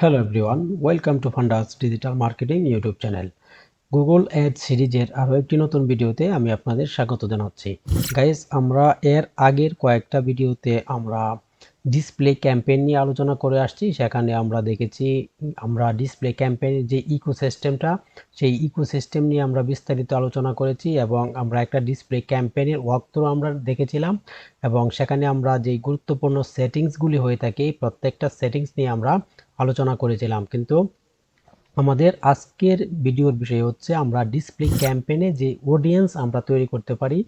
Hello everyone welcome to Fundas digital marketing YouTube channel Google ad সিরিজের আরও একটি নতুন ভিডিওতে আমি আপনাদের স্বাগত জানাচ্ছি। গাইস আমরা এর আগের কয়েকটা ভিডিওতে আমরা ডিসপ্লে ক্যাম্পেইন নিয়ে আলোচনা করে আসছি। সেখানে আমরা দেখেছি, আমরা ডিসপ্লে ক্যাম্পেইনের যে ইকোসিস্টেমটা সেই ইকোসিস্টেম নিয়ে আমরা বিস্তারিত আলোচনা করেছি এবং আমরা একটা ডিসপ্লে ক্যাম্পেইনের ওয়াকথ্রু আমরা দেখেছিলাম এবং সেখানে আমরা যে গুরুত্বপূর্ণ সেটিংসগুলি হয়ে থাকে, প্রত্যেকটা সেটিংস নিয়ে আমরা আলোচনা করেছিলাম। কিন্তু আমাদের আজকের ভিডিওর বিষয় হচ্ছে আমরা ডিসপ্লে ক্যাম্পেনে যে অডিয়েন্স আমরা তৈরি করতে পারি,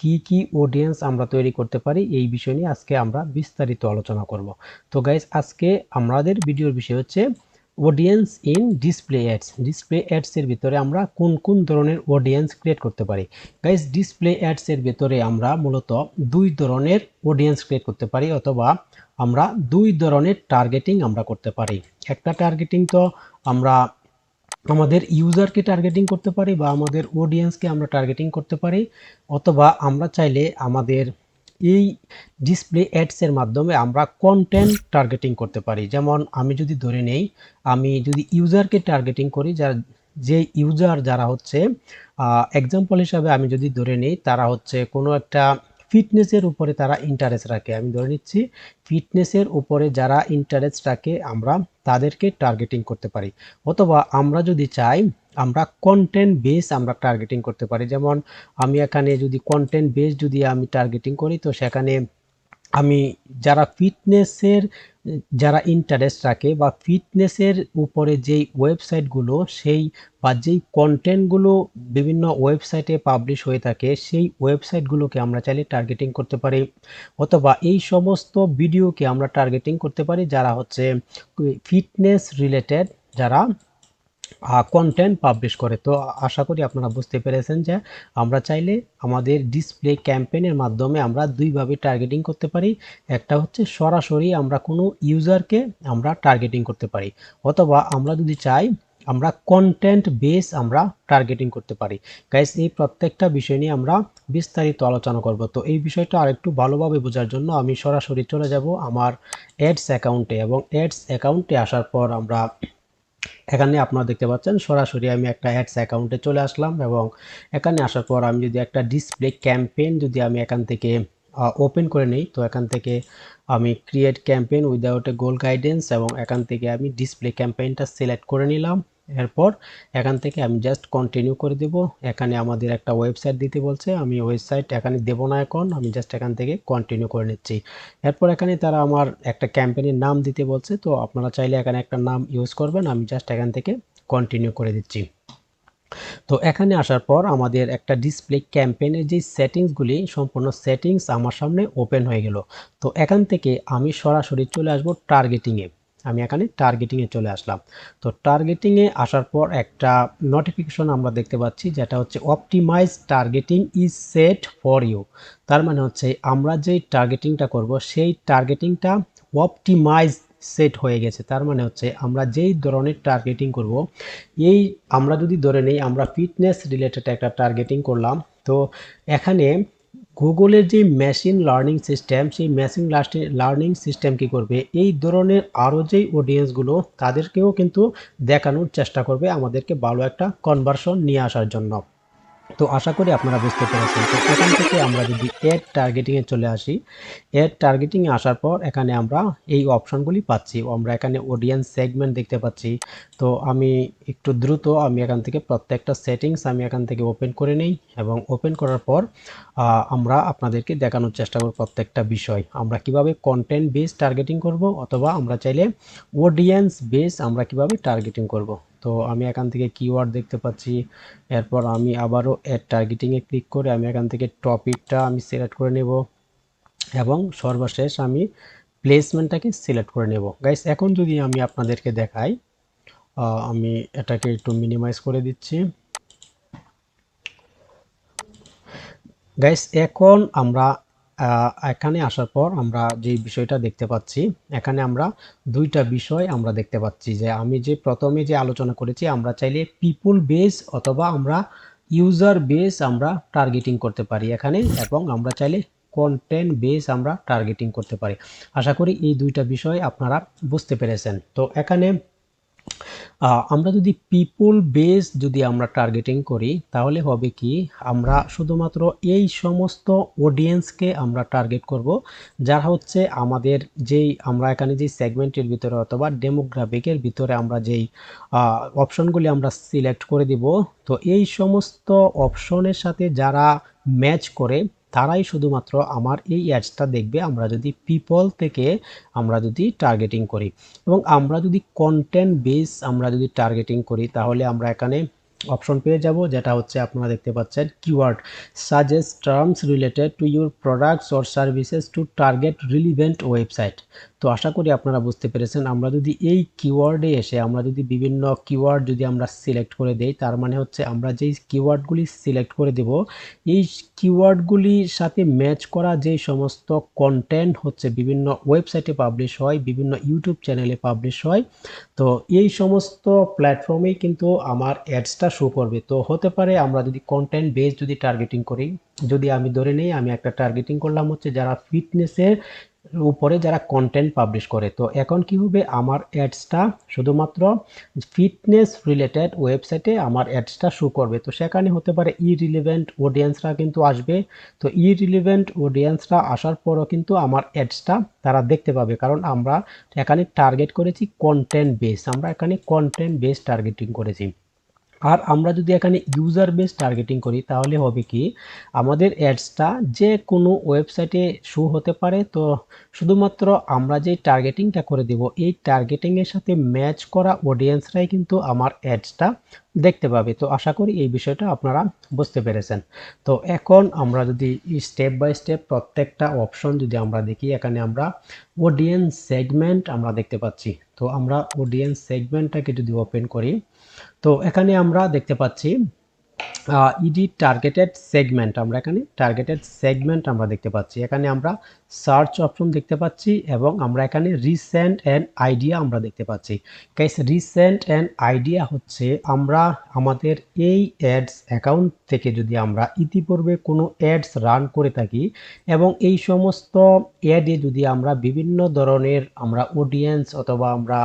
কি কি অডিয়েন্স আমরা তৈরি করতে পারি, এই বিষয় নিয়ে আজকে আমরা বিস্তারিত আলোচনা করব। তো গাইজ আজকে আমাদের ভিডিওর বিষয় হচ্ছে audience in display ads display অ্যাডসের ভিতরে আমরা কোন কোন ধরনের অডিয়েন্স ক্রিয়েট করতে পারি? গাইজ ডিসপ্লে অ্যাডসের ভিতরে আমরা মূলত দুই ধরনের অডিয়েন্স ক্রিয়েট করতে পারি অথবা আমরা দুই ধরনের টার্গেটিং আমরা করতে পারি। একটা টার্গেটিং তো আমরা আমাদের ইউজারকে টার্গেটিং করতে পারি বা আমাদের অডিয়েন্সকে আমরা টার্গেটিং করতে পারি, অথবা আমরা চাইলে আমাদের এই ডিসপ্লে অ্যাডসের মাধ্যমে আমরা কন্টেন্ট টার্গেটিং করতে পারি। যেমন আমি যদি ধরে নেই, আমি যদি ইউজারকে টার্গেটিং করি, যার যে ইউজার যারা হচ্ছে এক্সাম্পল হিসাবে আমি যদি ধরে নেই, তারা হচ্ছে কোনো একটা ফিটনেসের উপরে তারা ইন্টারেস্ট রাখে। আমি ধরে নিচ্ছি, ফিটনেসের উপরে যারা ইন্টারেস্ট রাখে, আমরা তাদেরকে টার্গেটিং করতে পারি। অথবা আমরা যদি চাই, আমরা কন্টেন্ট বেস আমরা টার্গেটিং করতে পারি। যেমন, আমি এখানে যদি কন্টেন্ট বেস যদি আমি টার্গেটিং করি, তো সেখানে আমি যারা ফিটনেসের যারা ইন্টারেস্ট রাখে বা ফিটনেসের উপরে যেই ওয়েবসাইটগুলো সেই বা যেই কন্টেন্টগুলো বিভিন্ন ওয়েবসাইটে পাবলিশ হয়ে থাকে, সেই ওয়েবসাইটগুলোকে আমরা চাইলে টার্গেটিং করতে পারি। অথবা এই সমস্ত ভিডিওকে আমরা টার্গেটিং করতে পারি যারা হচ্ছে ফিটনেস রিলেটেড যারা কন্টেন্ট পাবলিশ করে। তো আশা করি আপনারা বুঝতে পেরেছেন যে আমরা চাইলে আমাদের ডিসপ্লে ক্যাম্পেনের মাধ্যমে আমরা দুইভাবে টার্গেটিং করতে পারি। একটা হচ্ছে সরাসরি আমরা কোনো ইউজারকে আমরা টার্গেটিং করতে পারি, অথবা আমরা যদি চাই আমরা কন্টেন্ট বেস আমরা টার্গেটিং করতে পারি। গাইস এই প্রত্যেকটা বিষয় নিয়ে আমরা বিস্তারিত আলোচনা করব। তো এই বিষয়টা আরেকটু ভালোভাবে বোঝার জন্য আমি সরাসরি চলে যাব আমার অ্যাডস অ্যাকাউন্টে এবং অ্যাডস অ্যাকাউন্টে আসার পর আমরা এখানে আপনারা দেখতে পাচ্ছেন, সরাসরি আমি একটা অ্যাডস অ্যাকাউন্টে চলে আসলাম এবং এখানে আসার পর আমি যদি একটা ডিসপ্লে ক্যাম্পেইন যদি আমি এখান থেকে ওপেন করে নেই, তো এখান থেকে আমি create campaign without a goal guidance এবং এখান থেকে আমি ডিসপ্লে ক্যাম্পেইনটা সিলেক্ট করে নিলাম। এরপর এখান থেকে আমি জাস্ট কন্টিনিউ করে দেব। এখানে আমাদের একটা ওয়েবসাইট দিতে বলছে। আমি ওয়েবসাইট এখানে দেবো না এখন। আমি জাস্ট এখান থেকে কন্টিনিউ করে নিচ্ছি। এরপর এখানে তারা আমার একটা ক্যাম্পেনের নাম দিতে বলছে। তো আপনারা চাইলে এখানে একটা নাম ইউজ করবেন। আমি জাস্ট এখান থেকে কন্টিনিউ করে দিচ্ছি। তো এখানে আসার পর আমাদের একটা ডিসপ্লে ক্যাম্পেনের যে সেটিংসগুলি সম্পূর্ণ সেটিংস আমার সামনে ওপেন হয়ে গেল। তো এখান থেকে আমি সরাসরি চলে আসব টার্গেটিংয়ে আমি এখানে টার্গেটিংয়ে চলে আসলাম। তো টার্গেটিংয়ে আসার পর একটা নোটিফিকেশন আমরা দেখতে পাচ্ছি, যেটা হচ্ছে optimize targeting is set for you তার মানে হচ্ছে আমরা যেই টার্গেটিংটা করব, সেই টার্গেটিংটা অপটিমাইজ সেট হয়ে গেছে। তার মানে হচ্ছে আমরা যেই ধরনের টার্গেটিং করব, এই আমরা যদি ধরে নেই আমরা ফিটনেস রিলেটেড একটা টার্গেটিং করলাম, তো এখানে গুগলের যে মেশিন লার্নিং সিস্টেম সেই মেশিন লার্নিং সিস্টেম কি করবে? এই ধরনের আরও যেই অডিয়েন্সগুলো তাদেরকেও কিন্তু দেখানোর চেষ্টা করবে আমাদেরকে ভালো একটা কনভারশন নিয়ে আসার জন্য। তো আশা করি আপনারা বুঝতে পেরেছেন। তো এখান থেকে আমরা যদি এড টার্গেটিংয়ে চলে আসি এড টার্গেটিংয়ে আসার পর এখানে আমরা এই অপশানগুলি পাচ্ছি। আমরা এখানে অডিয়েন্স সেগমেন্ট দেখতে পাচ্ছি। তো আমি একটু দ্রুত আমি এখান থেকে প্রত্যেকটা সেটিংস আমি এখান থেকে ওপেন করে নিই এবং ওপেন করার পর আমরা আপনাদেরকে দেখানোর চেষ্টা করব প্রত্যেকটা বিষয়। আমরা কীভাবে কন্টেন্ট বেস টার্গেটিং করব অথবা আমরা চাইলে অডিয়েন্স বেস আমরা কীভাবে টার্গেটিং করব? তো আমি এখান থেকে কিওয়ার্ড দেখতে পাচ্ছি। এরপর আমি আবারও এর টার্গেটিংয়ে ক্লিক করে আমি এখান থেকে টপিকটা আমি সিলেক্ট করে নেব এবং সর্বশেষ আমি প্লেসমেন্টটাকে সিলেক্ট করে নেব। গাইস এখন যদি আমি আপনাদেরকে দেখাই আমি এটাকে একটু মিনিমাইজ করে দিচ্ছি। গাইস এখন আমরা এখানে আসার পর আমরা যে বিষয়টা দেখতে পাচ্ছি, এখানে আমরা দুইটা বিষয় আমরা দেখতে পাচ্ছি যে আমি যে প্রথমে যে আলোচনা করেছি, আমরা চাইলে পিপুল বেস অথবা আমরা ইউজার বেস আমরা টার্গেটিং করতে পারি এখানে এবং আমরা চাইলে কন্টেন্ট বেস আমরা টার্গেটিং করতে পারি। আশা করি এই দুইটা বিষয় আপনারা বুঝতে পেরেছেন। তো এখানে আমরা যদি পিপল বেস যদি আমরা টার্গেটিং করি, তাহলে হবে কি, আমরা শুধুমাত্র এই সমস্ত অডিয়েন্সকে আমরা টার্গেট করব, যারা হচ্ছে আমাদের যেই, আমরা এখানে যে সেগমেন্টের ভিতরে অথবা ডেমোগ্রাফিকের ভিতরে আমরা যেই অপশনগুলি আমরা সিলেক্ট করে দিব, তো এই সমস্ত অপশনের সাথে যারা ম্যাচ করে তারাই শুধুমাত্র আমার এই অ্যাডসটা দেখবে, আমরা যদি পিপল থেকে আমরা যদি টার্গেটিং করি। এবং আমরা যদি কন্টেন্ট বেস আমরা যদি টার্গেটিং করি, তাহলে আমরা এখানে অপশন পেয়ে যাব, যেটা হচ্ছে আপনারা দেখতে পাচ্ছেন keyword suggest terms related to your products or services to target relevant website তো আশা করি আপনারা বুঝতে পেরেছেন, আমরা যদি এই কিওয়ার্ডে এসে আমরা যদি বিভিন্ন কিওয়ার্ড যদি আমরা সিলেক্ট করে দেই, তার মানে হচ্ছে আমরা যেই কিওয়ার্ডগুলি সিলেক্ট করে দেব, এই কিওয়ার্ডগুলির সাথে ম্যাচ করা যে সমস্ত কন্টেন্ট হচ্ছে বিভিন্ন ওয়েবসাইটে পাবলিশ হয়, বিভিন্ন ইউটিউব চ্যানেলে পাবলিশ হয়, তো এই সমস্ত প্ল্যাটফর্মেই কিন্তু আমার অ্যাডসটা শো করবে। তো হতে পারে আমরা যদি কন্টেন্ট বেস যদি টার্গেটিং করি, যদি আমি ধরে নেই আমি একটা টার্গেটিং করলাম হচ্ছে যারা ফিটনেসের উপরে যারা কন্টেন্ট পাবলিশ করে, তো এখন কি হবে? আমার অ্যাডসটা শুধুমাত্র ফিটনেস রিলেটেড ওয়েবসাইটে আমার অ্যাডসটা শো করবে। তো সেখানে হতে পারে ই রিলিভেন্ট অডিয়েন্সরা কিন্তু আসবে। তো ই রিলিভেন্ট অডিয়েন্সরা আসার পরও কিন্তু আমার অ্যাডসটা তারা দেখতে পাবে। কারণ আমরা এখানে টার্গেট করেছি কন্টেন্ট বেস আমরা এখানে কন্টেন্ট বেস টার্গেটিং করেছি। আর আমরা যদি এখানে ইউজার বেস টার্গেটিং করি, তাহলে হবে কি, আমাদের অ্যাডসটা যে কোনো ওয়েবসাইটে শো হতে পারে। তো শুধুমাত্র আমরা যে টার্গেটিংটা করে দেব, এই টার্গেটিংয়ের সাথে ম্যাচ করা অডিয়েন্সরাই কিন্তু আমার অ্যাডসটা দেখতে পাবে। তো আশা করি এই বিষয়টা আপনারা বুঝতে পেরেছেন। তো এখন আমরা যদি স্টেপ বাই স্টেপ প্রত্যেকটা অপশন যদি আমরা দেখি, এখানে আমরা অডিয়েন্স সেগমেন্ট আমরা দেখতে পাচ্ছি। তো আমরা অডিয়েন্স সেগমেন্টটাকে যদি ওপেন করি, তো এখানে আমরা দেখতে পাচ্ছি ইডি টার্গেটেড সেগমেন্ট আমরা এখানে টার্গেটেড সেগমেন্ট আমরা দেখতে পাচ্ছি। এখানে আমরা সার্চ অপশন দেখতে পাচ্ছি এবং আমরা এখানে রিসেন্ট অ্যান্ড আইডিয়া আমরা দেখতে পাচ্ছি। গাইস রিসেন্ট অ্যান্ড আইডিয়া হচ্ছে আমরা আমাদের এই অ্যাডস অ্যাকাউন্ট থেকে যদি আমরা ইতিপূর্বে কোনো অ্যাডস রান করে থাকি এবং এই সমস্ত অ্যাডে যদি আমরা বিভিন্ন ধরনের আমরা অডিয়েন্স অথবা আমরা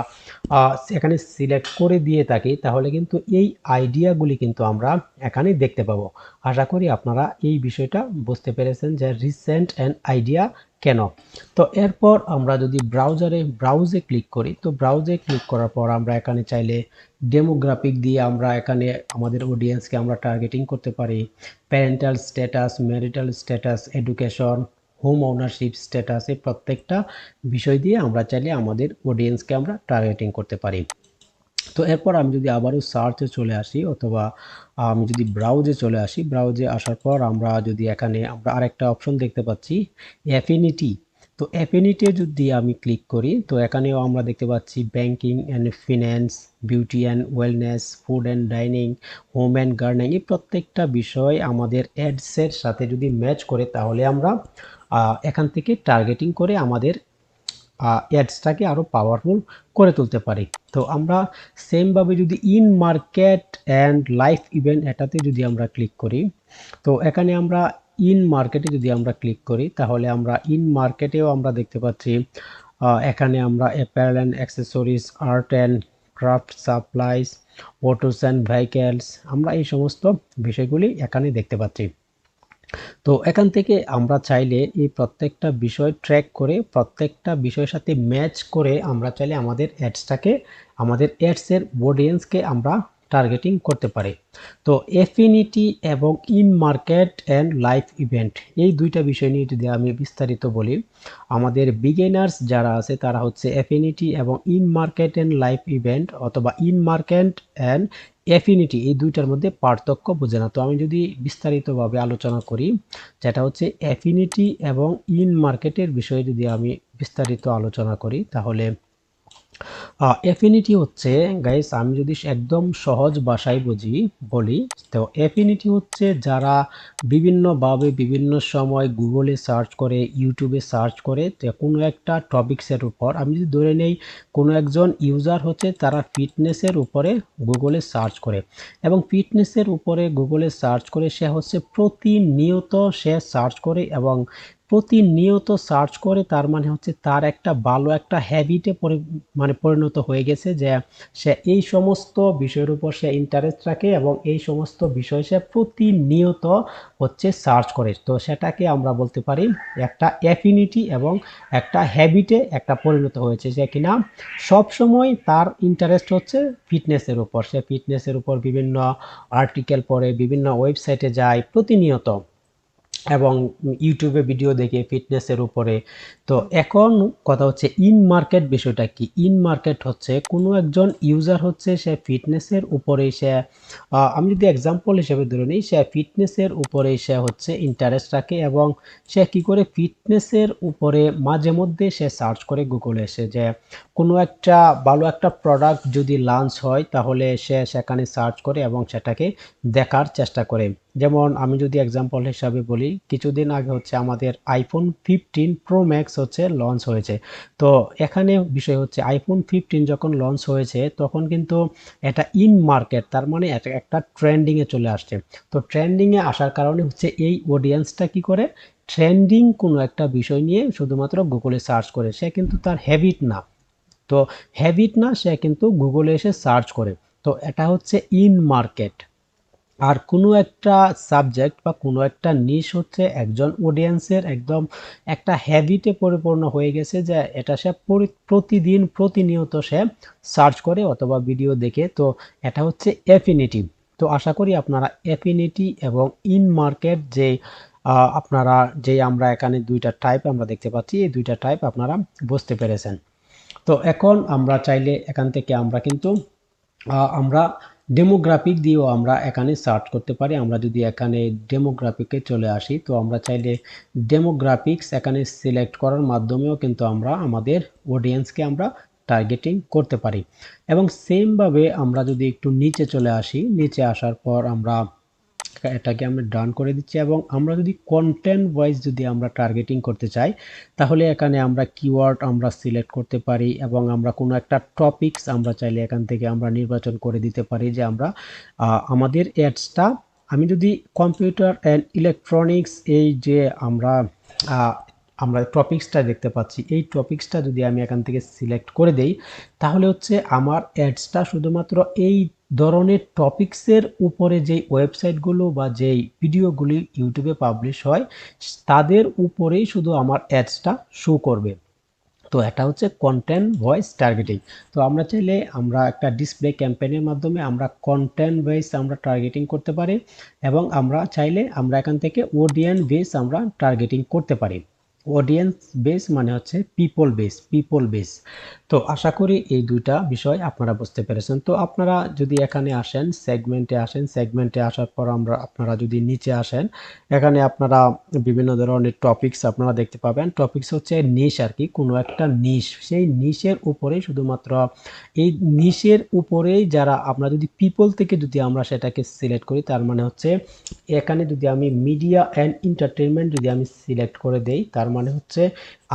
এখানে সিলেক্ট করে দিয়ে থাকি, তাহলে কিন্তু এই আইডিয়াগুলি কিন্তু আমরা এখানে দেখতে পাবো। আশা করি আপনারা এই বিষয়টা বুঝতে পেরেছেন যে রিসেন্ট অ্যান্ড আইডিয়া কেন? তো এরপর আমরা যদি ব্রাউজারে ব্রাউজে ক্লিক করি, তো ব্রাউজে ক্লিক করার পর আমরা এখানে চাইলে ডেমোগ্রাফিক দিয়ে আমরা এখানে আমাদের অডিয়েন্সকে আমরা টার্গেটিং করতে পারি। Parental status marital status education home ownership status এই প্রত্যেকটা বিষয় দিয়ে আমরা চাইলে আমাদের অডিয়েন্সকে আমরা টার্গেটিং করতে পারি। তো এরপর আমি যদি আবারও সার্চে চলে আসি অথবা আমি যদি ব্রাউজে চলে আসি ব্রাউজে আসার পর আমরা যদি এখানে আমরা আরেকটা অপশন দেখতে পাচ্ছি অ্যাফিনিটি তো অ্যাফিনিটি যদি আমি ক্লিক করি, তো এখানেও আমরা দেখতে পাচ্ছি banking and finance beauty and wellness food and dining home and gardening এই প্রত্যেকটা বিষয় আমাদের অ্যাডসের সাথে যদি ম্যাচ করে, তাহলে আমরা এখান থেকে টার্গেটিং করে আমাদের অ্যাডসটাকে আরও পাওয়ারফুল করে তুলতে পারি। তো আমরা সেমভাবে যদি in market and life event এটাতে যদি আমরা ক্লিক করি, তো এখানে আমরা ইন মার্কেটে যদি আমরা ক্লিক করি, তাহলে আমরা ইন মার্কেটেও আমরা দেখতে পাচ্ছি এখানে আমরা apparel and accessories art and craft supplies autos and vehicles আমরা এই সমস্ত বিষয়গুলি এখানে দেখতে পাচ্ছি। তো এখান থেকে আমরা চাইলে এই প্রত্যেকটা বিষয় ট্র্যাক করে, প্রত্যেকটা বিষয়ের সাথে ম্যাচ করে আমরা চাইলে আমাদের অ্যাডসটাকে আমাদের অ্যাডসের অডিয়েন্সকে আমরা টার্গেটিং করতে পারি। তো এফিনিটি এবং in market and life event এই দুইটা বিষয় নিয়ে যদি আমি বিস্তারিত বলি, আমাদের বিগিনার্স যারা আছে তারা হচ্ছে এফিনিটি এবং in market and life event অথবা ইন মার্কেট অ্যান্ড এফিনিটি এই দুইটার মধ্যে পার্থক্য বোঝে না। তো আমি যদি বিস্তারিতভাবে আলোচনা করি, যেটা হচ্ছে অ্যাফিনিটি এবং ইন মার্কেটের বিষয়ে যদি আমি বিস্তারিত আলোচনা করি, তাহলে এফিনিটি হচ্ছে গাইস আমি যদি একদম সহজ ভাষায় বুঝি, বলি, তো এফিনিটি হচ্ছে যারা বিভিন্নভাবে বিভিন্ন সময় গুগলে সার্চ করে ইউটিউবে সার্চ করে, তো কোনো একটা টপিক্সের উপর, আমি যদি ধরে নেই, কোনো একজন ইউজার হচ্ছে তারা ফিটনেসের উপরে গুগলে সার্চ করে, এবং ফিটনেসের উপরে গুগলে সার্চ করে সে হচ্ছে প্রতিনিয়ত সে সার্চ করে এবং প্রতিনিয়ত সার্চ করে, তার মানে হচ্ছে তার একটা ভালো একটা হ্যাবিটে পরি মানে পরিণত হয়ে গেছে যে সে এই সমস্ত বিষয়ের উপর সে ইন্টারেস্ট রাখে এবং এই সমস্ত বিষয় সে প্রতিনিয়ত হচ্ছে সার্চ করে। তো সেটাকে আমরা বলতে পারি একটা অ্যাফিনিটি এবং একটা হ্যাবিটে একটা পরিণত হয়েছে যে কিনা সবসময় তার ইন্টারেস্ট হচ্ছে ফিটনেসের উপর। সে ফিটনেসের উপর বিভিন্ন আর্টিকেল পড়ে, বিভিন্ন ওয়েবসাইটে যায় প্রতিনিয়ত। এবং ইউটিউবে ভিডিও দেখে ফিটনেসের উপরে। তো এখন কথা হচ্ছে ইন মার্কেট বিষয়টা কি? ইন মার্কেট হচ্ছে কোনো একজন ইউজার হচ্ছে সে ফিটনেসের উপরে সে আমি যদি এক্সাম্পল হিসেবে ধরে নিই, সে ফিটনেসের উপরে সে হচ্ছে ইন্টারেস্ট রাখে এবং সে কি করে ফিটনেসের উপরে মাঝে মধ্যে সে সার্চ করে গুগলে এসে যে কোনো একটা ভালো একটা প্রোডাক্ট যদি লঞ্চ হয় তাহলে সে সেখানে সার্চ করে এবং সেটাকে দেখার চেষ্টা করে। যেমন আমি যদি এক্সাম্পল হিসাবে বলি কিছুদিন আগে হচ্ছে আমাদের আইফোন ফিফটিন প্রো ম্যাক্স হচ্ছে লঞ্চ হয়েছে। তো এখানে বিষয় হচ্ছে আইফোন ফিফটিন যখন লঞ্চ হয়েছে, তখন কিন্তু এটা ইন মার্কেট তার মানে একটা ট্রেন্ডিংয়ে চলে আসছে। তো ট্রেন্ডিংয়ে আসার কারণে হচ্ছে এই অডিয়েন্সটা কি করে? ট্রেন্ডিং কোনো একটা বিষয় নিয়ে শুধুমাত্র গুগলে সার্চ করে। সে কিন্তু তার হ্যাবিট না। তো হ্যাবিট না, সে কিন্তু গুগলে এসে সার্চ করে। তো এটা হচ্ছে ইন মার্কেট আর কোনো একটা সাবজেক্ট বা কোনো একটা নিশ হচ্ছে একজন অডিয়েন্সের একদম একটা হ্যাবিটে পরিপূর্ণ হয়ে গেছে যে এটা সে প্রতিদিন প্রতিনিয়ত সে সার্চ করে অথবা ভিডিও দেখে। তো এটা হচ্ছে এফিনিটি তো আশা করি আপনারা অ্যাফিনিটি এবং ইন মার্কেট যে আপনারা যে আমরা এখানে দুইটা টাইপ আমরা দেখতে পাচ্ছি, এই দুইটা টাইপ আপনারা বুঝতে পেরেছেন। তো এখন আমরা চাইলে এখান থেকে আমরা কিন্তু আমরা ডেমোগ্রাফিক দিয়েও আমরা এখানে সার্চ করতে পারি। আমরা যদি এখানে ডেমোগ্রাফিকে চলে আসি, তো আমরা চাইলে ডেমোগ্রাফিক্স এখানে সিলেক্ট করার মাধ্যমেও কিন্তু আমরা আমাদের অডিয়েন্সকে আমরা টার্গেটিং করতে পারি। এবং সেমভাবে আমরা যদি একটু নিচে চলে আসি, নিচে আসার পর আমরা এটাকে আমরা ডান করে দিচ্ছি এবং আমরা যদি কন্টেন্ট ওয়াইজ যদি আমরা টার্গেটিং করতে চাই, তাহলে এখানে আমরা কিওয়ার্ড আমরা সিলেক্ট করতে পারি এবং আমরা কোনো একটা টপিকস আমরা চাইলে এখান থেকে আমরা নির্বাচন করে দিতে পারি যে আমরা আমাদের অ্যাডসটা আমি যদি কম্পিউটার অ্যান্ড ইলেকট্রনিক্স এই যে আমরা আমরা টপিক্সটা দেখতে পাচ্ছি, এই টপিক্সটা যদি আমি এখান থেকে সিলেক্ট করে দেই, তাহলে হচ্ছে আমার অ্যাডসটা শুধুমাত্র এই ধরনের টপিক্সের উপরে যেই ওয়েবসাইটগুলো বা যেই ভিডিওগুলি ইউটিউবে পাবলিশ হয়, তাদের উপরেই শুধু আমার অ্যাডসটা শো করবে। তো এটা হচ্ছে কন্টেন্ট ভয়েস টার্গেটিং তো আমরা চাইলে আমরা একটা ডিসপ্লে ক্যাম্পেইনের মাধ্যমে আমরা কন্টেন্ট ভয়েস আমরা টার্গেটিং করতে পারি এবং আমরা চাইলে আমরা এখান থেকে ওডিয়ান বেস আমরা টার্গেটিং করতে পারি। অডিয়েন্স বেস মানে হচ্ছে পিপল বেস পিপল বেস তো আশা করি এই দুইটা বিষয় আপনারা বুঝতে পেরেছেন। তো আপনারা যদি এখানে আসেন সেগমেন্টে আসেন সেগমেন্টে আসার পর আমরা, আপনারা যদি নিচে আসেন, এখানে আপনারা বিভিন্ন ধরনের টপিকস আপনারা দেখতে পাবেন। টপিকস হচ্ছে নিশ আর কি কোনো একটা নিশ সেই নিশের উপরেই শুধুমাত্র এই নিশের উপরেই যারা, আমরা যদি পিপল থেকে যদি আমরা সেটাকে সিলেক্ট করি, তার মানে হচ্ছে এখানে যদি আমি মিডিয়া অ্যান্ড এন্টারটেনমেন্ট যদি আমি সিলেক্ট করে দেই, তার মানে হচ্ছে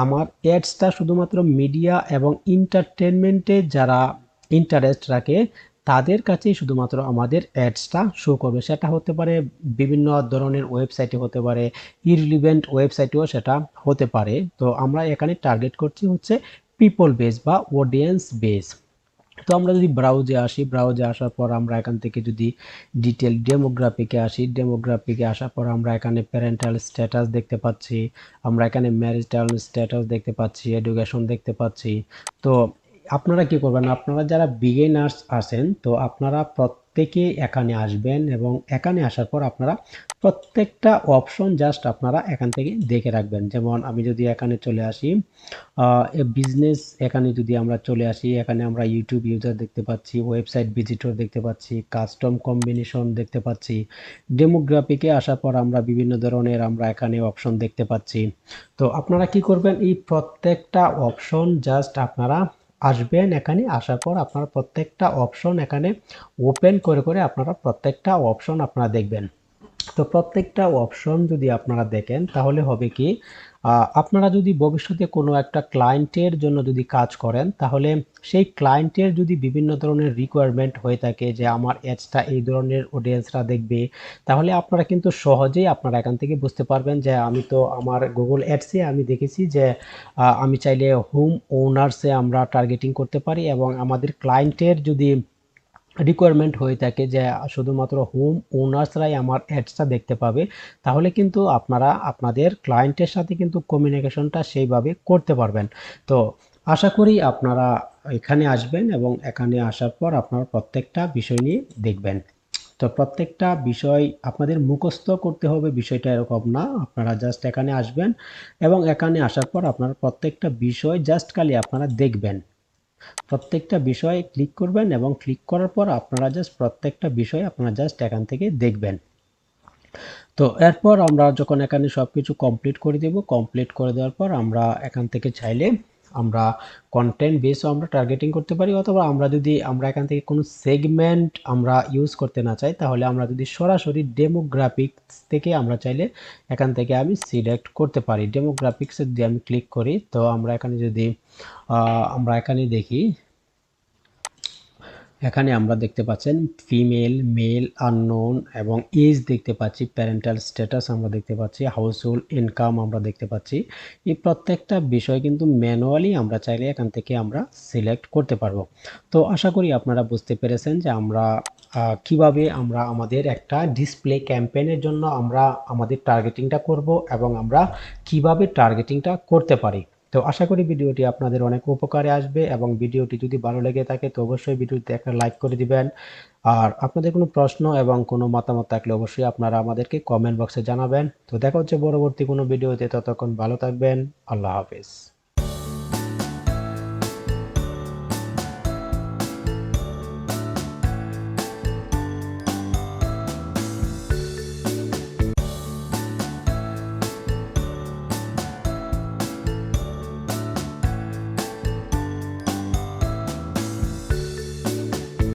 আমার অ্যাডসটা শুধুমাত্র মিডিয়া এবং ইন্টারটেনমেন্টে যারা ইন্টারেস্ট রাখে, তাদের কাছেই শুধুমাত্র আমাদের অ্যাডসটা শো করবে। সেটা হতে পারে বিভিন্ন ধরনের ওয়েবসাইটে হতে পারে ইরিলিভেন্ট ওয়েবসাইটেও সেটা হতে পারে। তো আমরা এখানে টার্গেট করছি হচ্ছে পিপল বেস বা অডিয়েন্স বেস তো আমরা যদি ব্রাউজে আসি ব্রাউজে আসার পর আমরা এখান থেকে যদি ডিটেল ডেমোগ্রাফিকে আসি ডেমোগ্রাফিকে আসার পর আমরা এখানে প্যারেন্টাল স্ট্যাটাস দেখতে পাচ্ছি, আমরা এখানে ম্যারিটাল স্ট্যাটাস দেখতে পাচ্ছি এডুকেশন দেখতে পাচ্ছি। তো আপনারা কি করবেন? আপনারা যারা বিগেনার্স আছেন, তো আপনারা প্রত্যেকে এখানে আসবেন এবং এখানে আসার পর আপনারা প্রত্যেকটা অপশন জাস্ট আপনারা এখান থেকে দেখে রাখবেন। যেমন আমি যদি এখানে চলে আসি বিজনেস এখানে যদি আমরা চলে আসি, এখানে আমরা ইউটিউব ইউজার দেখতে পাচ্ছি ওয়েবসাইট ভিজিটর দেখতে পাচ্ছি কাস্টম কম্বিনেশন দেখতে পাচ্ছি ডেমোগ্রাফিকে আসার পর আমরা বিভিন্ন ধরনের আমরা এখানে অপশন দেখতে পাচ্ছি। তো আপনারা কি করবেন? এই প্রত্যেকটা অপশন জাস্ট আপনারা আসবেন এখানে, আসার পর আপনারা প্রত্যেকটা অপশন এখানে ওপেন করে করে আপনারা প্রত্যেকটা অপশন আপনারা দেখবেন। তো প্রত্যেকটা অপশন যদি আপনারা দেখেন, তাহলে হবে কি আপনারা যদি ভবিষ্যতে কোনো একটা ক্লায়েন্টের জন্য যদি কাজ করেন, তাহলে সেই ক্লায়েন্টের যদি বিভিন্ন ধরনের রিকোয়ারমেন্ট হয়ে থাকে যে আমার অ্যাডসটা এই ধরনের অডিয়েন্সরা দেখবে, তাহলে আপনারা কিন্তু সহজেই আপনারা এখান থেকে বুঝতে পারবেন যে আমি তো আমার গুগল অ্যাডসে আমি দেখেছি যে আমি চাইলে হোম ওনার্সে আমরা টার্গেটিং করতে পারি এবং আমাদের ক্লায়েন্টের যদি রিকোয়ারমেন্ট হয়ে থাকে যে, শুধুমাত্র হোম ওনার্সরাই আমার অ্যাডসটা দেখতে পাবে, তাহলে কিন্তু আপনারা আপনাদের ক্লায়েন্টের সাথে কিন্তু কমিউনিকেশনটা সেইভাবে করতে পারবেন। তো আশা করি আপনারা এখানে আসবেন এবং এখানে আসার পর আপনারা প্রত্যেকটা বিষয় নিয়ে দেখবেন। তো প্রত্যেকটা বিষয় আপনাদের মুখস্থ করতে হবে, বিষয়টা এরকম না, আপনারা জাস্ট এখানে আসবেন এবং এখানে আসার পর আপনারা প্রত্যেকটা বিষয় জাস্ট খালি আপনারা দেখবেন। প্রত্যেকটা বিষয়ে ক্লিক করবেন এবং ক্লিক করার পর আপনারা জাস্ট প্রত্যেকটা বিষয় আপনারা জাস্ট এখান থেকে দেখবেন। তো এরপর আমরা যখন এখানে সব কিছু কমপ্লিট করে দেব কমপ্লিট করে দেওয়ার পর আমরা এখান থেকে চাইলে আমরা কন্টেন্ট বেসও আমরা টার্গেটিং করতে পারি, অথবা আমরা যদি আমরা এখান থেকে কোনো সেগমেন্ট আমরা ইউজ করতে না চাই, তাহলে আমরা যদি সরাসরি ডেমোগ্রাফিক্স থেকে আমরা চাইলে এখান থেকে আমি সিলেক্ট করতে পারি। ডেমোগ্রাফিক্সে যদি আমি ক্লিক করি, তো আমরা এখানে যদি আমরা এখানে দেখি এখানে আমরা দেখতে পাচ্ছেন ফিমেল মেল আননোন এবং এজ দেখতে পাচ্ছি প্যারেন্টাল স্ট্যাটাস আমরা দেখতে পাচ্ছি হাউসহোল্ড ইনকাম আমরা দেখতে পাচ্ছি। এই প্রত্যেকটা বিষয় কিন্তু ম্যানুয়ালি আমরা চাইলে এখান থেকে আমরা সিলেক্ট করতে পারব। তো আশা করি আপনারা বুঝতে পেরেছেন যে আমরা কীভাবে আমরা আমাদের একটা ডিসপ্লে ক্যাম্পেনের জন্য আমরা আমাদের টার্গেটিংটা করব এবং আমরা কীভাবে টার্গেটিংটা করতে পারি। তো আশা করি ভিডিওটি আপনাদের অনেক উপকারে আসবে এবং ভিডিওটি যদি ভালো লেগে থাকে তো অবশ্যই ভিডিওতে একটা লাইক করে দিবেন। আর আপনাদের কোনো প্রশ্ন এবং কোনো মতামত থাকলে অবশ্যই আপনারা আমাদেরকে কমেন্ট বক্সে জানাবেন। তো দেখা হচ্ছে পরবর্তী কোনো ভিডিওতে। ততক্ষণ ভালো থাকবেন। আল্লাহ হাফেজ।